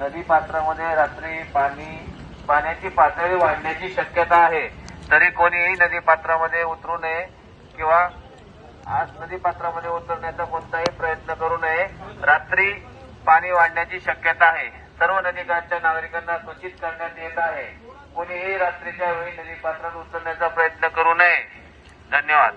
नदी पात्रामध्ये रात्री पाणी पाण्याची पातळी वाढण्याची शक्यता आहे. तरी कोणीही नदी पात्रामध्ये उतरू नये किंवा आज नदी पात्रामध्ये उतरण्याचा कोणताही प्रयत्न करू नये. रात्री पाणी वाढण्याची शक्यता आहे. सर्व नदीकाठच्या नागरिकांना सूचित करण्यात येत आहे. कोणीही रात्रीच्या वेळी नदी पात्रात उतरण्याचा प्रयत्न करू नये. धन्यवाद.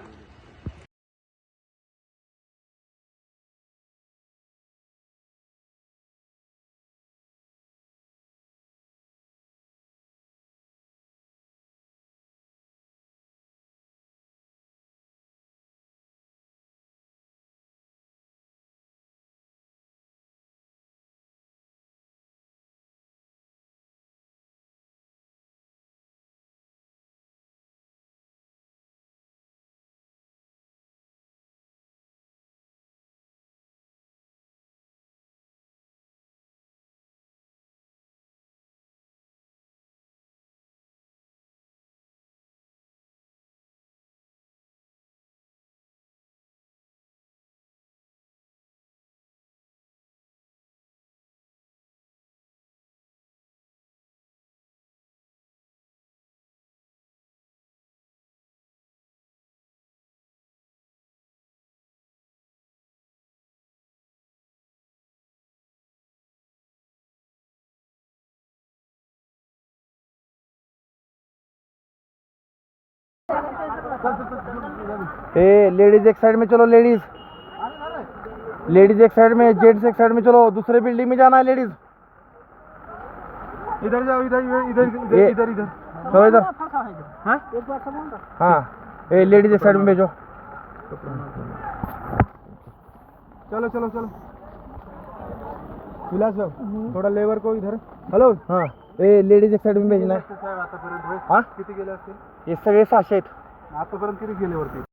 ए लेडीज़ एक साइड में चलो लेडीज़ लेडीज़ एक साइड में जेंट्स एक साइड में चलो दूसरे बिल्डिंग में जाना है लेडीज़ इधर जाओ इधर इधर इधर इधर इधर चलो इधर. हाँ? ए लेडीज़ एक साइड में भेजो. चलो चलो चलो. विलास भाऊ थोडा लेबर को इधर. हॅलो हाँ. ए लेडीज़ एक साइड में भेजना है. आतापर्यंत हाँ? किती गेले असतील ये सगळे सहाशे आहेत. आतापर्यंत किती गेले वरती?